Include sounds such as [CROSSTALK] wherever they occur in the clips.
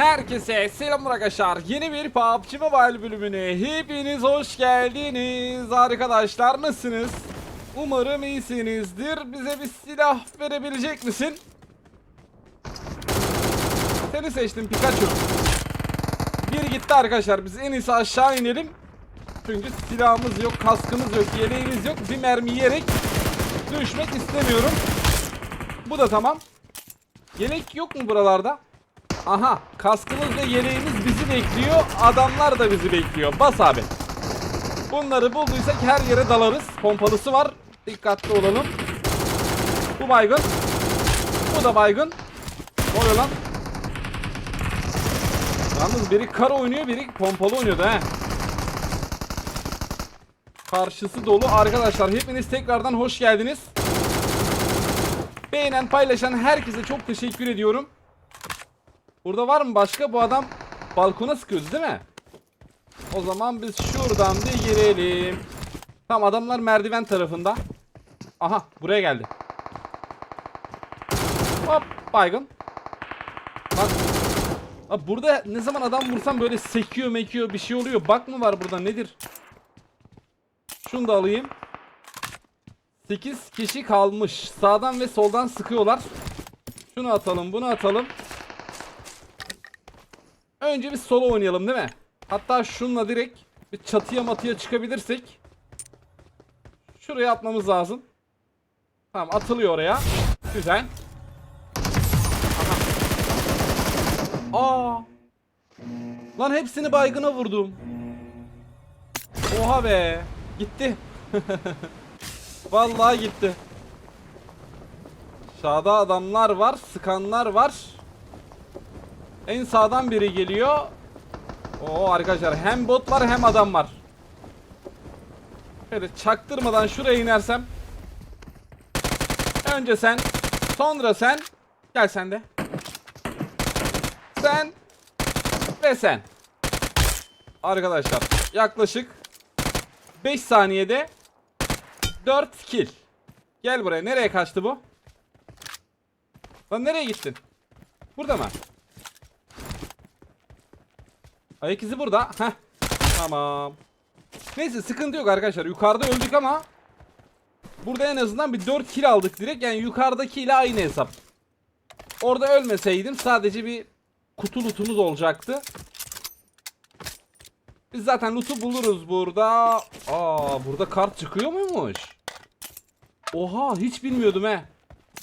Herkese selamlar arkadaşlar. Yeni bir PUBG Mobile bölümüne hepiniz hoş geldiniz. Arkadaşlar nasılsınız? Umarım iyisinizdir. Bize bir silah verebilecek misin? Seni seçtim Pikachu. Bir gitti arkadaşlar. Biz en iyisi aşağı inelim. Çünkü silahımız yok, kaskımız yok, yeleğimiz yok. Bir mermi yiyerek düşmek istemiyorum. Bu da tamam. Yelek yok mu buralarda? Aha kaskımız ve yeleğimiz bizi bekliyor. Adamlar da bizi bekliyor. Bas abi. Bunları bulduysak her yere dalarız. Pompalısı var. Dikkatli olalım. Bu baygın. Bu da baygın. Ne oluyor lan? Yalnız biri kar oynuyor biri pompalı oynuyordu he. Karşısı dolu. Arkadaşlar hepiniz tekrardan hoş geldiniz. Beğenen paylaşan herkese çok teşekkür ediyorum. Burada var mı başka? Bu adam balkona sıkıyoruz değil mi? O zaman biz şuradan bir girelim. Tamam adamlar merdiven tarafında. Aha buraya geldi. Hop baygın. Bak. Abi burada ne zaman adam vursam böyle sekiyor mekiyor bir şey oluyor. Bak mı var burada nedir? Şunu da alayım. 8 kişi kalmış. Sağdan ve soldan sıkıyorlar. Şunu atalım, bunu atalım. Önce bir solo oynayalım değil mi? Hatta şununla direkt bir çatıya matıya çıkabilirsek. Şuraya atmamız lazım. Tamam atılıyor oraya. Güzel. Aha. Aa. Lan hepsini baygına vurdum. Oha be. Gitti. [LAUGHS] Vallahi gitti. Sağda adamlar var, sıkanlar var. En sağdan biri geliyor. Oo arkadaşlar hem bot var hem adam var. Şöyle çaktırmadan şuraya inersem. Önce sen, sonra sen. Gel sen de. Sen ve sen. Arkadaşlar yaklaşık 5 saniyede 4 kill. Gel buraya. Nereye kaçtı bu? Lan nereye gittin? Burada mı? Ayak izi burada. Heh. Tamam. Neyse sıkıntı yok arkadaşlar. Yukarıda öldük ama burada en azından bir 4 kill aldık direkt. Yani yukarıdaki ile aynı hesap. Orada ölmeseydim sadece bir kutu lootumuz olacaktı. Biz zaten loot'u buluruz burada. Aa burada kart çıkıyor muymuş? Oha hiç bilmiyordum he.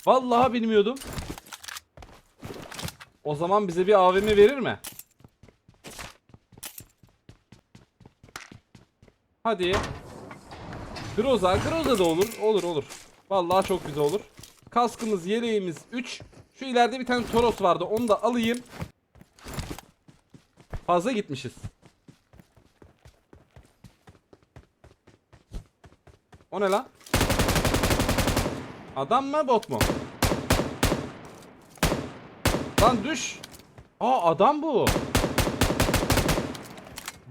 Vallahi bilmiyordum. O zaman bize bir AVM verir mi? Hadi. Groza, Groza da olur. Olur olur. Vallahi çok güzel olur. Kaskımız, yeleğimiz 3. Şu ileride bir tane Toros vardı. Onu da alayım. Fazla gitmişiz. O ne lan? Adam mı bot mu? Lan düş. Aa adam bu.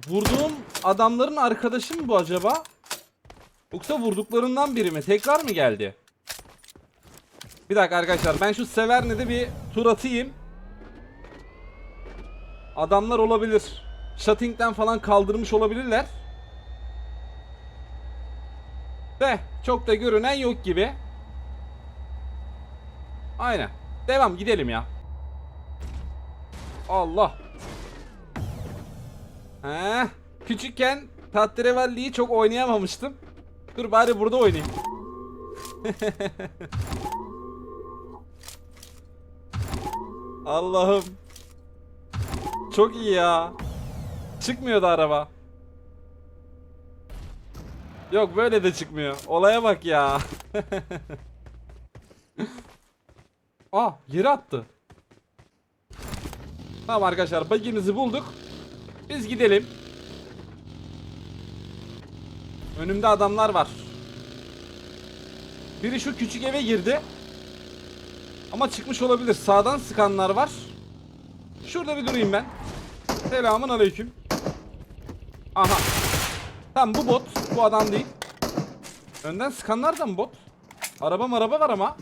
Vurduğum adamların arkadaşı mı bu acaba? Yoksa vurduklarından biri mi? Tekrar mı geldi? Bir dakika arkadaşlar ben şu Severne'de bir tur atayım. Adamlar olabilir. Shutting'den falan kaldırmış olabilirler. De çok da görünen yok gibi. Aynen. Devam gidelim ya. Allah. He. Küçükken Tahterevalli'yi çok oynayamamıştım. Dur bari burada oynayayım. [LAUGHS] Allah'ım. Çok iyi ya. Çıkmıyordu araba. Yok böyle de çıkmıyor. Olaya bak ya. Aa [LAUGHS] yere attı. Tamam arkadaşlar bagimizi bulduk. Biz gidelim. Önümde adamlar var. Biri şu küçük eve girdi. Ama çıkmış olabilir. Sağdan sıkanlar var. Şurada bir durayım ben. Selamun aleyküm. Aha. Tamam bu bot. Bu adam değil. Önden sıkanlar da mı bot? Araba araba var ama.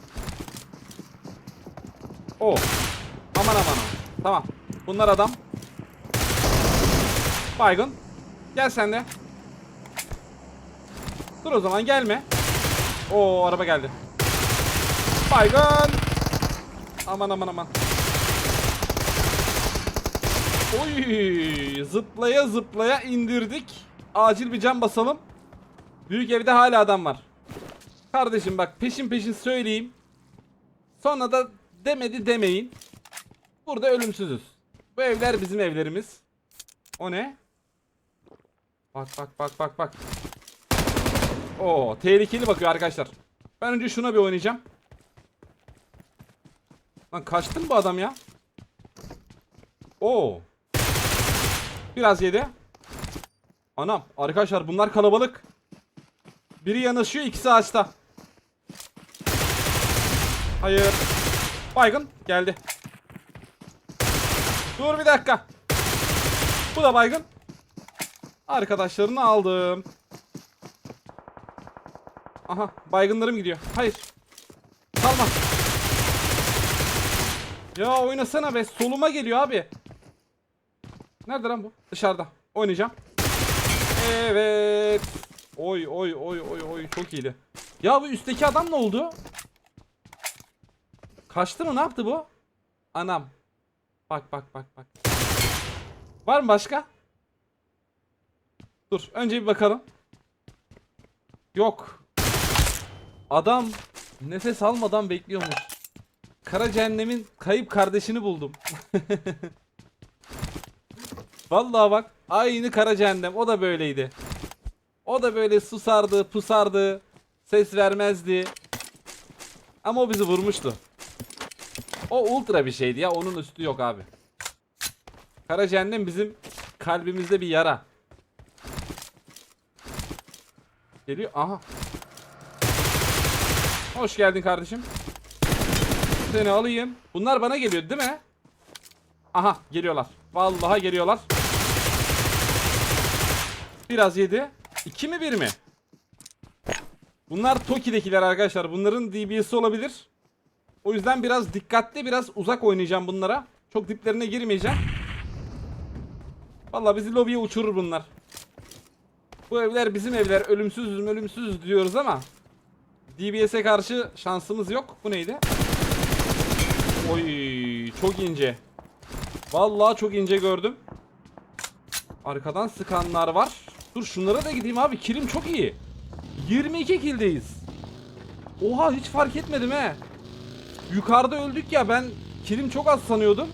O. Aman aman aman. Tamam. Bunlar adam. Baygın. Gel sen de. Dur o zaman gelme. Oo araba geldi. Baygın. Aman aman aman. Oy zıplaya zıplaya indirdik. Acil bir cam basalım. Büyük evde hala adam var. Kardeşim bak peşin peşin söyleyeyim. Sonra da demedi demeyin. Burada ölümsüzüz. Bu evler bizim evlerimiz. O ne? Bak bak bak bak bak. Oo tehlikeli bakıyor arkadaşlar. Ben önce şuna bir oynayacağım. Lan kaçtı mı bu adam ya? Oo. Biraz yedi. Anam arkadaşlar bunlar kalabalık. Biri yanaşıyor ikisi ağaçta. Hayır. Baygın geldi. Dur bir dakika. Bu da baygın. Arkadaşlarını aldım. Aha baygınlarım gidiyor. Hayır. Kalma. Ya oynasana be. Soluma geliyor abi. Nerede lan bu? Dışarıda. Oynayacağım. Evet. Oy oy oy oy oy çok iyiydi. Ya bu üstteki adam ne oldu? Kaçtı mı ne yaptı bu? Anam. Bak bak bak bak. Var mı başka? Dur önce bir bakalım. Yok. Adam nefes almadan bekliyormuş. Kara cehennemin kayıp kardeşini buldum. [LAUGHS] Vallahi bak aynı kara cehennem o da böyleydi. O da böyle susardı, pusardı, ses vermezdi. Ama o bizi vurmuştu. O ultra bir şeydi ya onun üstü yok abi. Kara cehennem bizim kalbimizde bir yara. Geliyor aha. Hoş geldin kardeşim. Seni alayım. Bunlar bana geliyor değil mi? Aha geliyorlar. Vallahi geliyorlar. Biraz yedi. İki mi bir mi? Bunlar Toki'dekiler arkadaşlar. Bunların DBS'i olabilir. O yüzden biraz dikkatli biraz uzak oynayacağım bunlara. Çok diplerine girmeyeceğim. Vallahi bizi lobiye uçurur bunlar. Bu evler bizim evler. Ölümsüzüz ölümsüzüz diyoruz ama DBS'e karşı şansımız yok. Bu neydi? Oy çok ince. Vallahi çok ince gördüm. Arkadan sıkanlar var. Dur şunlara da gideyim abi. Kilim çok iyi. 22 kildeyiz. Oha hiç fark etmedim he. Yukarıda öldük ya ben kilim çok az sanıyordum.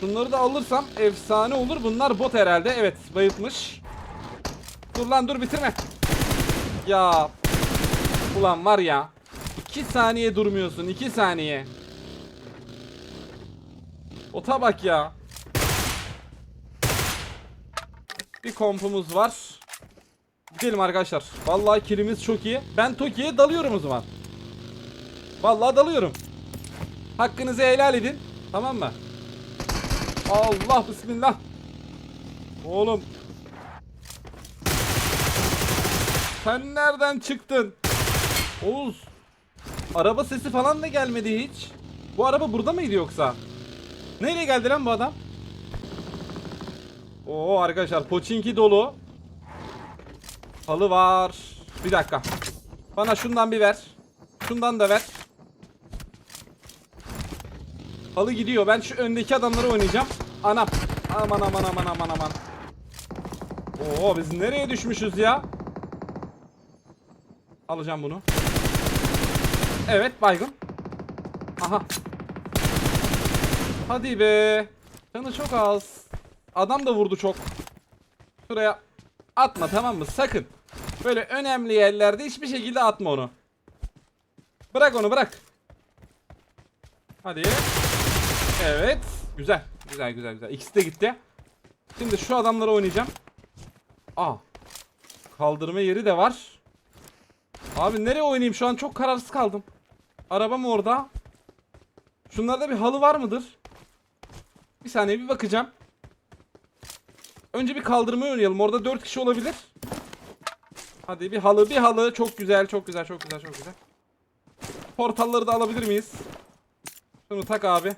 Şunları da alırsam efsane olur. Bunlar bot herhalde. Evet bayıltmış. Dur lan dur bitirme. Ya. Ulan var ya. 2 saniye durmuyorsun. 2 saniye. Ota bak ya. Bir kompumuz var. Gidelim arkadaşlar. Vallahi kilimiz çok iyi. Ben Toki'ye dalıyorum o zaman. Vallahi dalıyorum. Hakkınızı helal edin. Tamam mı? Allah bismillah. Oğlum. Sen nereden çıktın? Oğuz. Araba sesi falan da gelmedi hiç. Bu araba burada mıydı yoksa? Nereye geldi lan bu adam? Oo arkadaşlar poçinki dolu. Halı var. Bir dakika. Bana şundan bir ver. Şundan da ver. Halı gidiyor. Ben şu öndeki adamları oynayacağım. Anam. Aman aman aman aman aman. Oo biz nereye düşmüşüz ya? Alacağım bunu. Evet baygın. Aha. Hadi be. Canı çok az. Adam da vurdu çok. Şuraya atma tamam mı? Sakın. Böyle önemli yerlerde hiçbir şekilde atma onu. Bırak onu bırak. Hadi. Evet. Güzel. Güzel güzel güzel. İkisi de gitti. Şimdi şu adamları oynayacağım. Aa. Kaldırma yeri de var. Abi nereye oynayayım şu an çok kararsız kaldım. Arabam orada. Şunlarda bir halı var mıdır? Bir saniye bir bakacağım. Önce bir kaldırmayı oynayalım. Orada 4 kişi olabilir. Hadi bir halı bir halı. Çok güzel çok güzel çok güzel çok güzel. Portalları da alabilir miyiz? Şunu tak abi.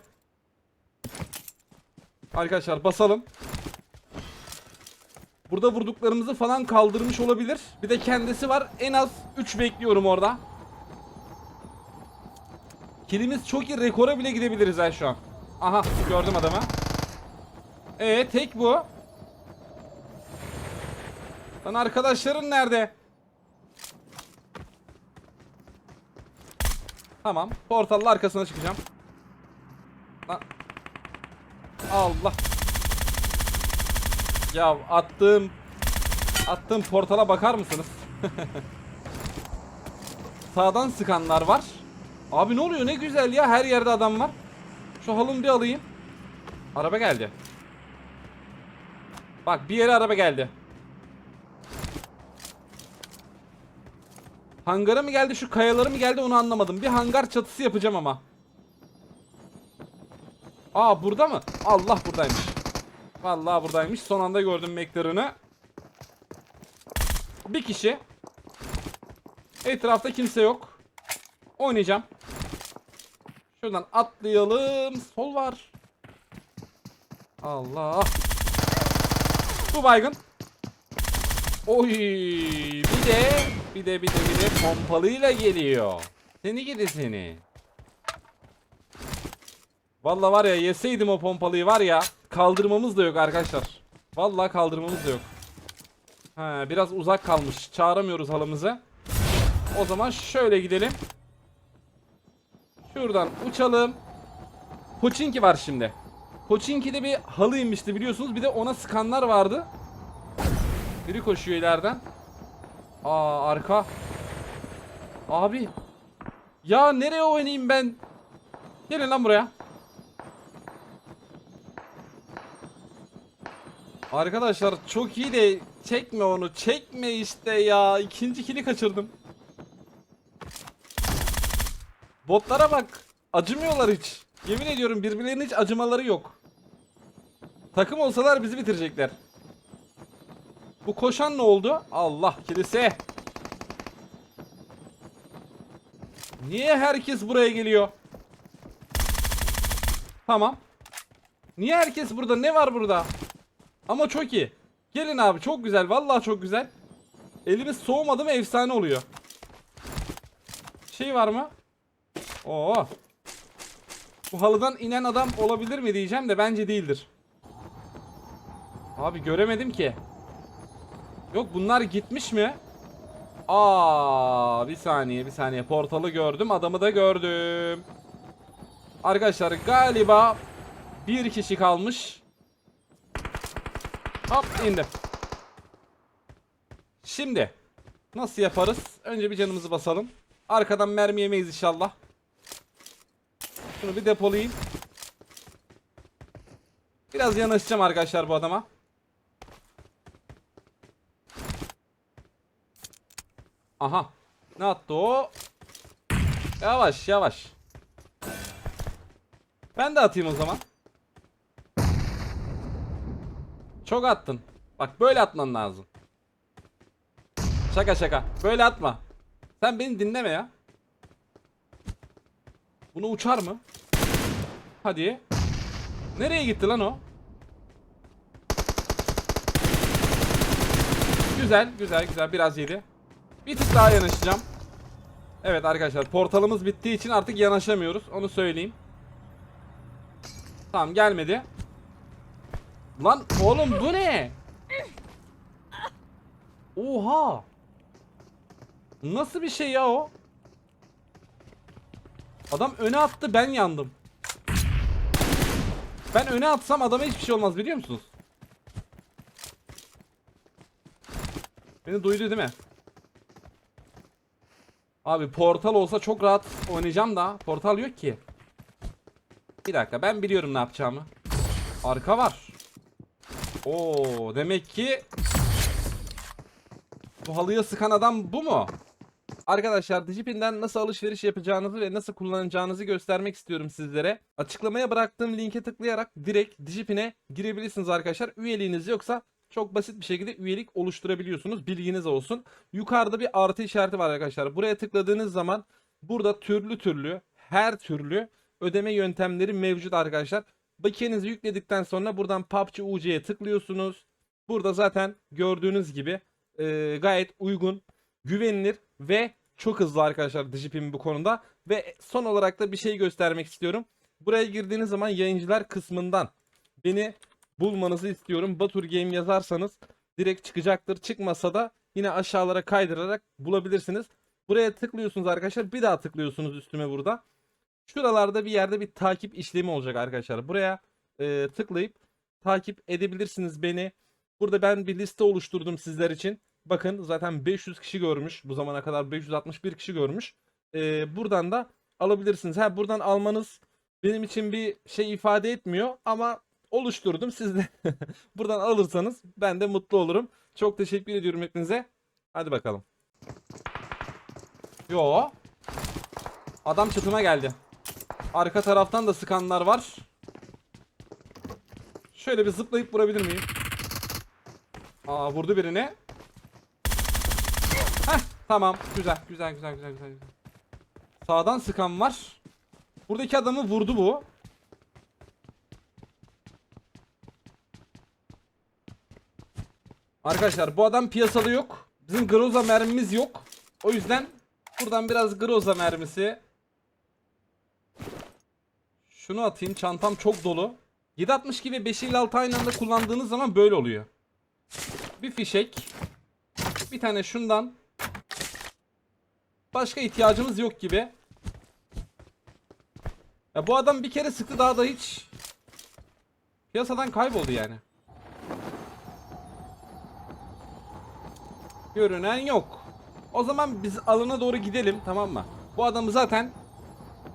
Arkadaşlar basalım. Burada vurduklarımızı falan kaldırmış olabilir. Bir de kendisi var. En az 3 bekliyorum orada. Kilimiz çok iyi. Rekora bile gidebiliriz ha şu an. Aha gördüm adamı. Ee tek bu. Lan arkadaşların nerede? Tamam. Portalın arkasına çıkacağım. Lan. Allah. Ya attığım attığım portala bakar mısınız? [LAUGHS] Sağdan sıkanlar var. Abi ne oluyor ne güzel ya her yerde adam var. Şu halımı bir alayım. Araba geldi. Bak bir yere araba geldi. Hangara mı geldi şu kayalara mı geldi onu anlamadım. Bir hangar çatısı yapacağım ama. Aa burada mı? Allah buradaymış. Vallahi buradaymış. Son anda gördüm McLaren'ı. Bir kişi. Etrafta kimse yok. Oynayacağım. Şuradan atlayalım. Sol var. Allah. Bu baygın. Oy. Bir de bir de bir de bir de pompalıyla geliyor. Seni gidi seni. Vallahi var ya yeseydim o pompalıyı var ya kaldırmamız da yok arkadaşlar. Vallahi kaldırmamız da yok. Ha, biraz uzak kalmış. Çağıramıyoruz halımızı. O zaman şöyle gidelim. Şuradan uçalım. Poçinki var şimdi. Poçinki'de bir halı inmişti biliyorsunuz. Bir de ona sıkanlar vardı. Biri koşuyor ileriden. Aa arka. Abi. Ya nereye oynayayım ben? Gelin lan buraya. Arkadaşlar çok iyi de çekme onu. Çekme işte ya. İkinci kili kaçırdım. Botlara bak. Acımıyorlar hiç. Yemin ediyorum birbirlerine hiç acımaları yok. Takım olsalar bizi bitirecekler. Bu koşan ne oldu? Allah kilise. Niye herkes buraya geliyor? Tamam. Niye herkes burada? Ne var burada? Ama çok iyi. Gelin abi çok güzel. Vallahi çok güzel. Elimiz soğumadı mı efsane oluyor. Şey var mı? Oo. Bu halıdan inen adam olabilir mi diyeceğim de bence değildir. Abi göremedim ki. Yok bunlar gitmiş mi? Aa, bir saniye bir saniye portalı gördüm adamı da gördüm. Arkadaşlar galiba bir kişi kalmış. Hop indim. Şimdi nasıl yaparız? Önce bir canımızı basalım. Arkadan mermi yemeyiz inşallah. Şunu bir depolayayım. Biraz yanaşacağım arkadaşlar bu adama. Aha. Ne attı o? Yavaş yavaş. Ben de atayım o zaman. Çok attın. Bak böyle atman lazım. Şaka şaka. Böyle atma. Sen beni dinleme ya. Bunu uçar mı? Hadi. Nereye gitti lan o? Güzel, güzel, güzel. Biraz yedi. Bir tık daha yanaşacağım. Evet arkadaşlar, portalımız bittiği için artık yanaşamıyoruz. Onu söyleyeyim. Tamam, gelmedi. Lan oğlum bu ne? Oha. Nasıl bir şey ya o? Adam öne attı ben yandım. Ben öne atsam adama hiçbir şey olmaz biliyor musunuz? Beni duydu değil mi? Abi portal olsa çok rahat oynayacağım da portal yok ki. Bir dakika ben biliyorum ne yapacağımı. Arka var. Oo demek ki bu halıya sıkan adam bu mu? Arkadaşlar Digipin'den nasıl alışveriş yapacağınızı ve nasıl kullanacağınızı göstermek istiyorum sizlere. Açıklamaya bıraktığım linke tıklayarak direkt Digipin'e girebilirsiniz arkadaşlar. Üyeliğiniz yoksa çok basit bir şekilde üyelik oluşturabiliyorsunuz. Bilginiz olsun. Yukarıda bir artı işareti var arkadaşlar. Buraya tıkladığınız zaman burada türlü türlü her türlü ödeme yöntemleri mevcut arkadaşlar. Bakiyenizi yükledikten sonra buradan PUBG UC'ye tıklıyorsunuz. Burada zaten gördüğünüz gibi e, gayet uygun, güvenilir ve çok hızlı arkadaşlar Digipim bu konuda. Ve son olarak da bir şey göstermek istiyorum. Buraya girdiğiniz zaman yayıncılar kısmından beni bulmanızı istiyorum. Batur Game yazarsanız direkt çıkacaktır. Çıkmasa da yine aşağılara kaydırarak bulabilirsiniz. Buraya tıklıyorsunuz arkadaşlar. Bir daha tıklıyorsunuz üstüme burada. Şuralarda bir yerde bir takip işlemi olacak arkadaşlar. Buraya e, tıklayıp takip edebilirsiniz beni. Burada ben bir liste oluşturdum sizler için. Bakın zaten 500 kişi görmüş. Bu zamana kadar 561 kişi görmüş. E, buradan da alabilirsiniz. Ha buradan almanız benim için bir şey ifade etmiyor ama oluşturdum. Siz de [LAUGHS] buradan alırsanız ben de mutlu olurum. Çok teşekkür ediyorum hepinize. Hadi bakalım. Yo. Adam çatıma geldi. Arka taraftan da sıkanlar var. Şöyle bir zıplayıp vurabilir miyim? Aa vurdu birini. Heh tamam. Güzel güzel güzel güzel güzel. güzel. Sağdan sıkan var. Buradaki adamı vurdu bu. Arkadaşlar bu adam piyasada yok. Bizim Groza mermimiz yok. O yüzden buradan biraz Groza mermisi. Şunu atayım. Çantam çok dolu. 7.62 ve 5 ile 6 aynı anda kullandığınız zaman böyle oluyor. Bir fişek. Bir tane şundan. Başka ihtiyacımız yok gibi. Ya bu adam bir kere sıktı daha da hiç piyasadan kayboldu yani. Görünen yok. O zaman biz alana doğru gidelim tamam mı? Bu adamı zaten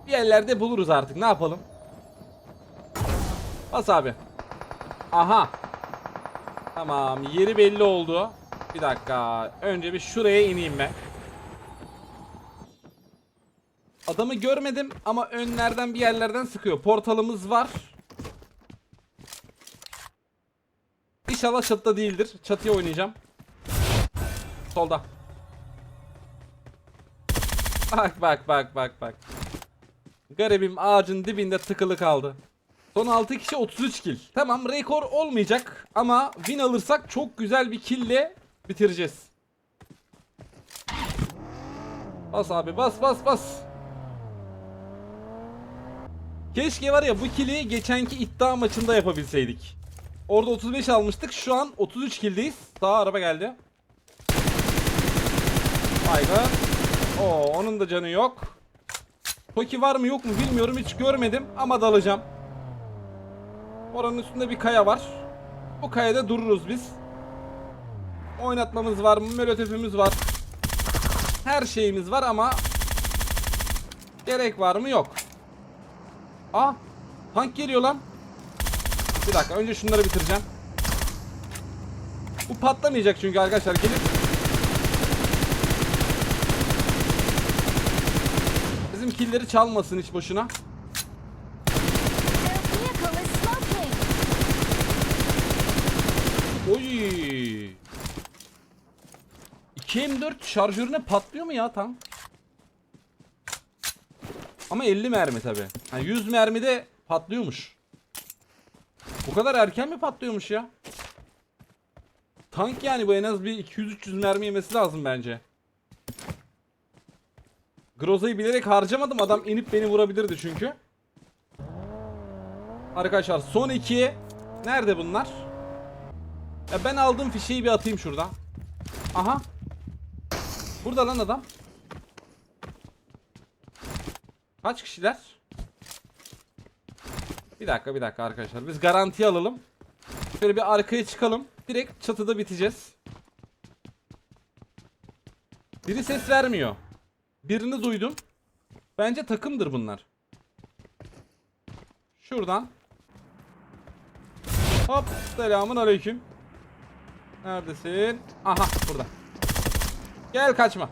bir yerlerde buluruz artık ne yapalım? Bas abi. Aha. Tamam yeri belli oldu. Bir dakika. Önce bir şuraya ineyim ben. Adamı görmedim ama önlerden bir yerlerden sıkıyor. Portalımız var. İnşallah çatıda değildir. Çatıya oynayacağım. Solda. Bak bak bak bak bak. Garibim ağacın dibinde tıkılı kaldı. Son 6 kişi 33 kill. Tamam rekor olmayacak ama win alırsak çok güzel bir kille bitireceğiz. Bas abi bas bas bas. Keşke var ya bu kili geçenki iddia maçında yapabilseydik. Orada 35 almıştık. Şu an 33 killdeyiz. Sağ araba geldi. Hayda. Oo onun da canı yok. Toki var mı yok mu bilmiyorum hiç görmedim ama dalacağım. Oranın üstünde bir kaya var. Bu kayada dururuz biz. Oynatmamız var, molotöfümüz var. Her şeyimiz var ama gerek var mı yok. Aa tank geliyor lan. Bir dakika önce şunları bitireceğim. Bu patlamayacak çünkü arkadaşlar gelip Bizim killeri çalmasın hiç boşuna. 2 M4 şarjörüne patlıyor mu ya tam? Ama 50 mermi tabi. Yani 100 mermide patlıyormuş. Bu kadar erken mi patlıyormuş ya? Tank yani bu en az bir 200-300 mermi yemesi lazım bence. Groza'yı bilerek harcamadım. Adam inip beni vurabilirdi çünkü. Arkadaşlar son iki. Nerede bunlar? Ya ben aldığım fişeği bir atayım şurada. Aha. Burada lan adam. Kaç kişiler? Bir dakika bir dakika arkadaşlar. Biz garanti alalım. Şöyle bir arkaya çıkalım. Direkt çatıda biteceğiz. Biri ses vermiyor. Birini duydum. Bence takımdır bunlar. Şuradan. Hop. Selamun aleyküm. Neredesin? Aha burada. Gel kaçma.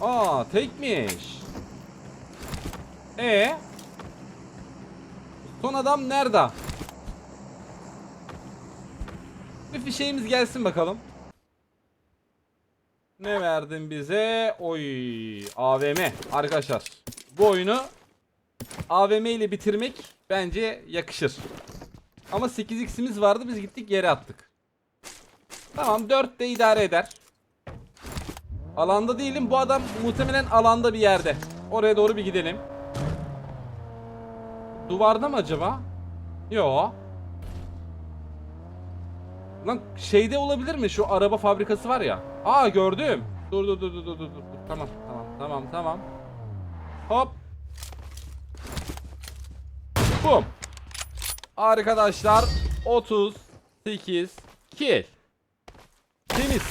Aa tekmiş. E Son adam nerede? Bir fişeğimiz gelsin bakalım. Ne verdin bize? Oy AVM arkadaşlar. Bu oyunu AVM ile bitirmek Bence yakışır. Ama 8x'imiz vardı biz gittik yere attık. Tamam 4 de idare eder. Alanda değilim bu adam muhtemelen alanda bir yerde. Oraya doğru bir gidelim. Duvarda mı acaba? Yo. Lan şeyde olabilir mi? Şu araba fabrikası var ya. Aa gördüm. Dur dur dur dur dur dur. Tamam tamam tamam tamam. Hop. Bum. Arkadaşlar 38 kill. Temiz.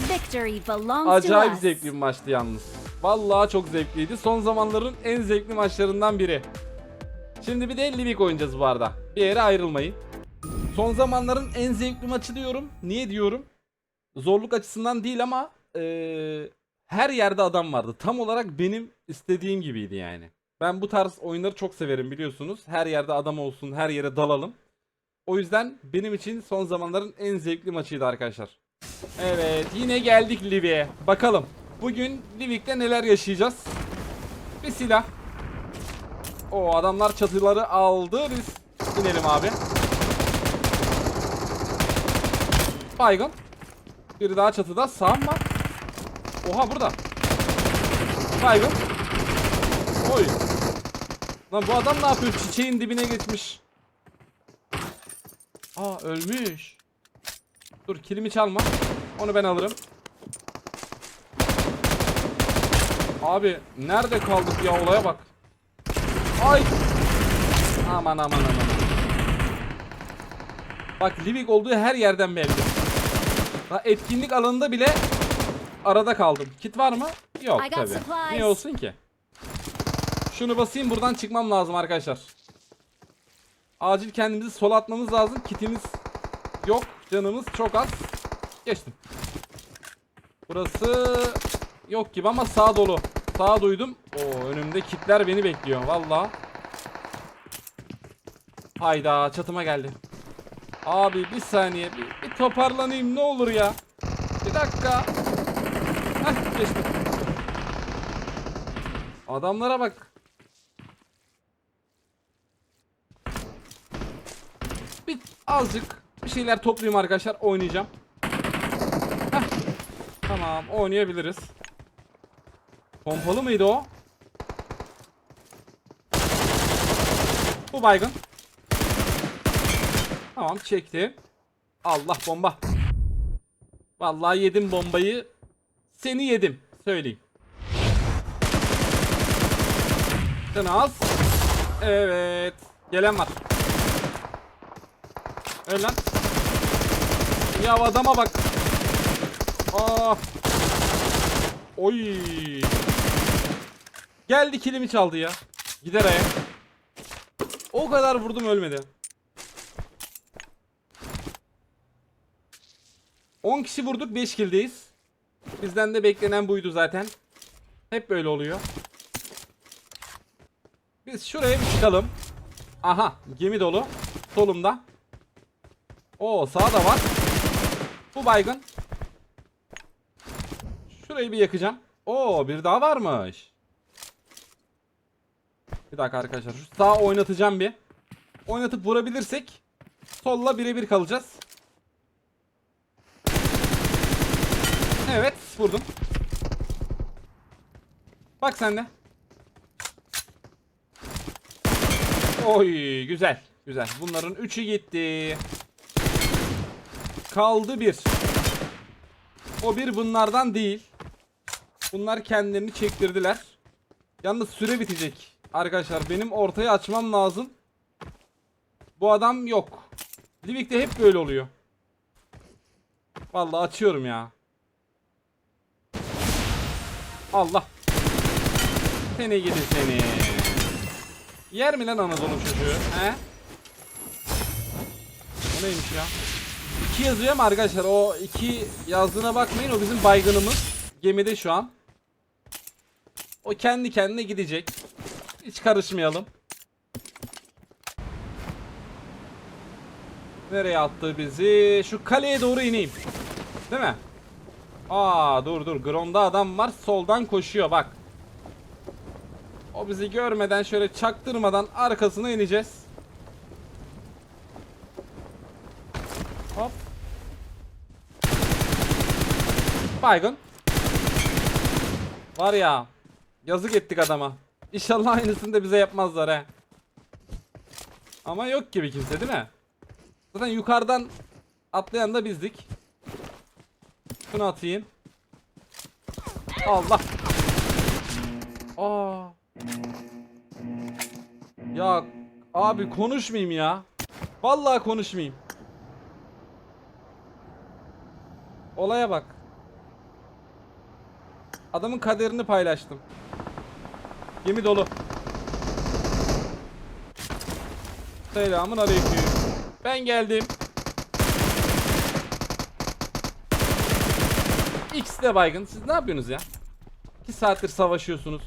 Acayip zevkli bir maçtı yalnız. Vallahi çok zevkliydi. Son zamanların en zevkli maçlarından biri. Şimdi bir de Livik oynayacağız bu arada. Bir yere ayrılmayın. Son zamanların en zevkli maçı diyorum. Niye diyorum? Zorluk açısından değil ama eee, her yerde adam vardı. Tam olarak benim istediğim gibiydi yani. Ben bu tarz oyunları çok severim biliyorsunuz. Her yerde adam olsun, her yere dalalım. O yüzden benim için son zamanların en zevkli maçıydı arkadaşlar. Evet yine geldik Livik'e. Bakalım bugün Livik'te neler yaşayacağız? Bir silah. O adamlar çatıları aldı. Biz inelim abi. Baygın. Biri daha çatıda. Sağ mı? Oha burada. Baygın. Oy. Lan bu adam ne yapıyor? Çiçeğin dibine geçmiş. Aa ölmüş. Dur kilimi çalma. Onu ben alırım. Abi nerede kaldık ya olaya bak. Ay. Aman aman aman. Bak Livik olduğu her yerden belli. Ha, etkinlik alanında bile arada kaldım. Kit var mı? Yok tabi. Niye olsun ki? Şunu basayım buradan çıkmam lazım arkadaşlar. Acil kendimizi sola atmamız lazım. Kitimiz yok. Canımız çok az. Geçtim. Burası yok gibi ama sağ dolu. Sağa duydum. Oo önümde kitler beni bekliyor valla. Hayda çatıma geldi. Abi bir saniye bir, bir toparlanayım ne olur ya. Bir dakika. Heh geçtim. Adamlara bak. Bir azıcık bir şeyler toplayayım arkadaşlar oynayacağım. Heh. Tamam oynayabiliriz. Pompalı mıydı o? Bu baygın. Tamam çekti. Allah bomba. Vallahi yedim bombayı. Seni yedim. Söyleyeyim. Canı az. Evet. Gelen var. Öl lan. Ya adama bak. Aa. Oy. Geldi kilimi çaldı ya. Gider aya. O kadar vurdum ölmedi. 10 kişi vurduk 5 kildeyiz. Bizden de beklenen buydu zaten. Hep böyle oluyor. Biz şuraya bir çıkalım. Aha gemi dolu. Solumda. Oo sağda var. Bu baygın. Şurayı bir yakacağım. Oo bir daha varmış. Bir dakika arkadaşlar. Şu sağ oynatacağım bir. Oynatıp vurabilirsek solla birebir kalacağız. Evet vurdum. Bak sen de. Oy güzel. Güzel. Bunların üçü gitti. Kaldı bir. O bir bunlardan değil. Bunlar kendilerini çektirdiler. Yalnız süre bitecek. Arkadaşlar benim ortaya açmam lazım. Bu adam yok. Livik'te hep böyle oluyor. Vallahi açıyorum ya. Allah. Seni gidi seni. Yer mi lan Anadolu çocuğu? He? O neymiş ya? İki yazıyor ama arkadaşlar o iki yazdığına bakmayın o bizim baygınımız. Gemide şu an. O kendi kendine gidecek. Hiç karışmayalım. Nereye attı bizi? Şu kaleye doğru ineyim. Değil mi? Aa dur dur. Gronda adam var. Soldan koşuyor bak. O bizi görmeden şöyle çaktırmadan arkasına ineceğiz. Hop. Baygın. Var ya. Yazık ettik adama. İnşallah aynısını da bize yapmazlar he. Ama yok gibi kimse değil mi? Zaten yukarıdan atlayan da bizdik. Şunu atayım. Allah. Aa. Ya abi konuşmayayım ya. Vallahi konuşmayayım. Olaya bak. Adamın kaderini paylaştım. Gemi dolu. Selamun aleyküm. Ben geldim. X de baygın. Siz ne yapıyorsunuz ya? 2 saattir savaşıyorsunuz.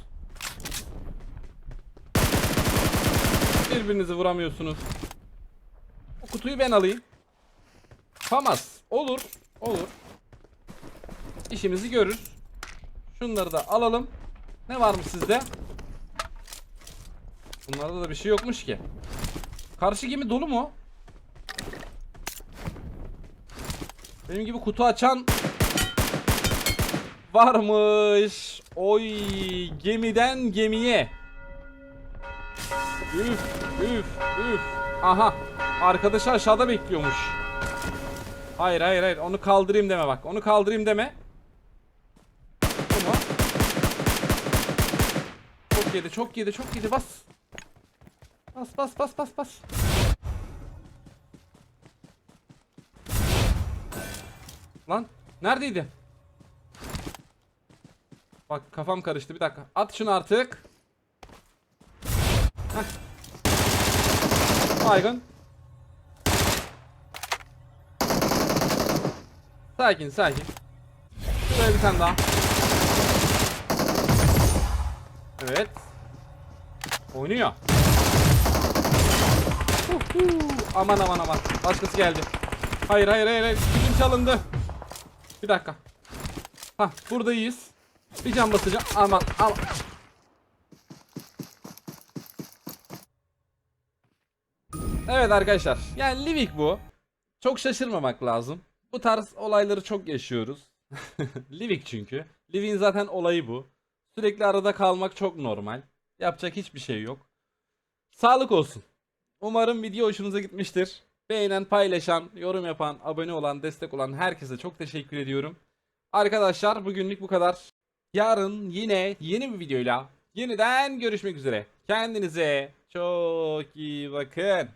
Birbirinizi vuramıyorsunuz. O kutuyu ben alayım. Famas. Olur. Olur. İşimizi görür. Şunları da alalım. Ne varmış sizde? Bunlarda da bir şey yokmuş ki. Karşı gemi dolu mu? Benim gibi kutu açan varmış. Oy gemiden gemiye. Üf üf üf. Aha arkadaşı aşağıda bekliyormuş. Hayır hayır hayır onu kaldırayım deme bak. Onu kaldırayım deme. Bunu. Çok yedi çok yedi çok yedi bas. Bas bas bas bas bas. Lan neredeydi? Bak kafam karıştı bir dakika. At şunu artık. Heh. Baygın. Sakin sakin. Şuraya bir tane daha. Evet. Oynuyor. Aman aman aman. Başkası geldi. Hayır hayır hayır. hayır. Gücüm çalındı. Bir dakika. Ha buradayız. Bir can basacağım. Aman aman. Evet arkadaşlar. Yani Livik bu. Çok şaşırmamak lazım. Bu tarz olayları çok yaşıyoruz. [LAUGHS] Livik çünkü. Livik'in zaten olayı bu. Sürekli arada kalmak çok normal. Yapacak hiçbir şey yok. Sağlık olsun. Umarım video hoşunuza gitmiştir. Beğenen, paylaşan, yorum yapan, abone olan, destek olan herkese çok teşekkür ediyorum. Arkadaşlar bugünlük bu kadar. Yarın yine yeni bir videoyla yeniden görüşmek üzere. Kendinize çok iyi bakın.